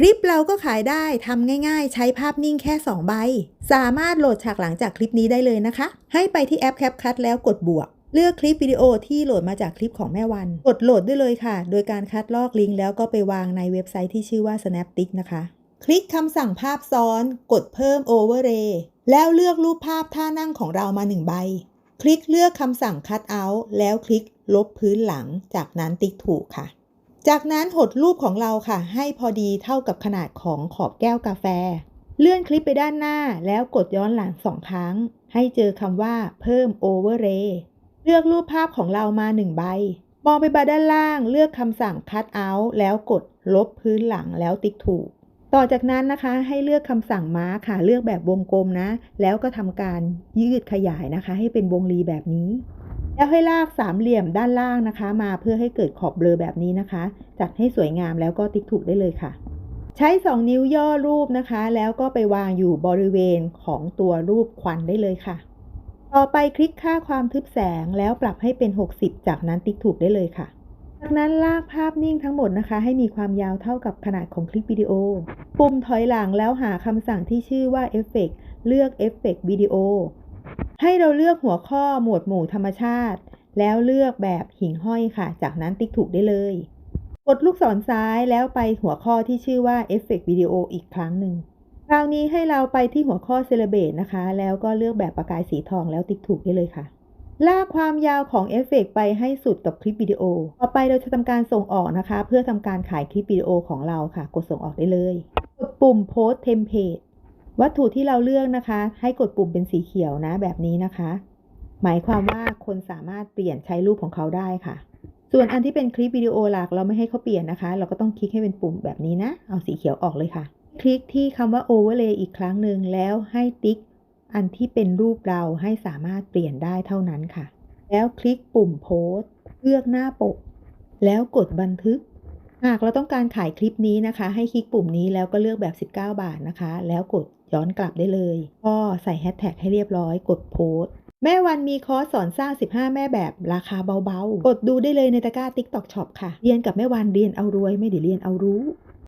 คลิปเราก็ขายได้ทำง่ายๆ ใช้ภาพนิ่งแค่ 2 ใบ สามารถโหลดฉากหลังจากคลิปนี้ได้เลยนะคะ ให้ไปที่แอป CapCut แล้วกดบวก เลือกคลิปวิดีโอที่โหลดมาจากคลิปของแม่วัน กดโหลดได้เลยค่ะ โดยการคัดลอกลิงก์แล้วก็ไปวางในเว็บไซต์ที่ชื่อว่า Snaptic นะคะ คลิกคำสั่งภาพซ้อน กดเพิ่ม Overlay แล้วเลือกรูปภาพท่านั่งของเรามา 1 ใบ คลิกเลือกคำสั่ง Cut Out แล้วคลิกลบพื้นหลัง จากนั้นติ๊กถูกค่ะ จากนั้นหดรูปของเราค่ะ ให้พอดีเท่ากับขนาดของขอบแก้วกาแฟ เลื่อนคลิปไปด้านหน้าแล้วกดย้อนหลังสองครั้ง ให้เจอคำว่าเพิ่ม Overlay เลือกรูปภาพของเรามา1ใบ มองไปบาด้านล่างเลือกคำสั่ง Cut Out แล้วกดลบพื้นหลังแล้วติ๊กถูก ต่อจากนั้นนะคะให้เลือกคำสั่งมาค่ะ เลือกแบบวงกลมนะ แล้วก็ทำการยืดขยายนะคะ ให้เป็นวงรีแบบนี้ แล้วให้ลากสามเหลี่ยมด้านล่างนะคะ มาเพื่อให้เกิดขอบเบลอแบบนี้นะคะ จัดให้สวยงามแล้วก็ติ๊กถูกได้เลยค่ะ ใช้ 2 นิ้วย่อรูปนะคะ แล้วก็ไปวางอยู่บริเวณของตัวรูปควันได้เลยค่ะ ต่อไปคลิกค่าความทึบแสงแล้วปรับให้เป็น 60 จากนั้นติ๊กถูกได้เลยค่ะ จากนั้นลากภาพนิ่งทั้งหมดนะคะ ให้มีความยาวเท่ากับขนาดของคลิปวิดีโอ ปุ่มถอยหลังแล้วหาคำสั่งที่ชื่อว่าเอฟเฟกเลือกเอฟเฟกวิดีโอ ให้เราเลือกหัวข้อหมวดหมู่ธรรมชาติ แล้วเลือกแบบหิ่งห้อยค่ะ จากนั้นติ๊กถูกได้เลย กดลูกศรซ้ายแล้วไปหัวข้อที่ชื่อว่าเอฟเฟกวิดีโออีกครั้งหนึ่งคราวนี้ให้เราไปที่หัวข้อเซเลเบตนะคะ แล้วก็เลือกแบบประกายสีทองแล้วติ๊กถูกได้เลยค่ะ ลากความยาวของเอฟเฟกต์ไปให้สุดกับคลิปวิดีโอ ต่อไปเราจะทำการส่งออกนะคะ เพื่อทำการขายคลิปวิดีโอของเราค่ะ กดส่งออกได้เลย กดปุ่ม Post Template วัตถุที่เราเลือกนะคะ ให้กดปุ่มเป็นสีเขียวนะ แบบนี้นะคะ หมายความว่าคนสามารถเปลี่ยนใช้รูปของเขาได้ค่ะ ส่วนอันที่เป็นคลิปวิดีโอหลักเราไม่ให้เขาเปลี่ยนนะคะ เราก็ต้องคลิกให้เป็นปุ่มแบบนี้นะ เอาสีเขียวออกเลยค่ะ คลิกที่คำว่า Overlay อีกครั้งหนึ่งแล้วให้ติ๊ก อันที่เป็นรูปเราให้สามารถเปลี่ยนได้เท่านั้นค่ะ แล้วคลิกปุ่มโพสต์เลือกหน้าปก แล้วกดบันทึก หากเราต้องการขายคลิปนี้นะคะ ให้คลิกปุ่มนี้แล้วก็เลือกแบบ 19 บาทนะคะ แล้วกดย้อนกลับได้เลยก็ใส่แฮชแท็กให้เรียบร้อย กดโพสต์แม่วันมีคอร์สสอนสร้าง 15 แม่แบบราคาเบาๆ กดดูได้เลยในตะกร้า TikTok Shop ค่ะ เรียนกับแม่วันเรียนเอารวยไม่ได้เรียนเอารู้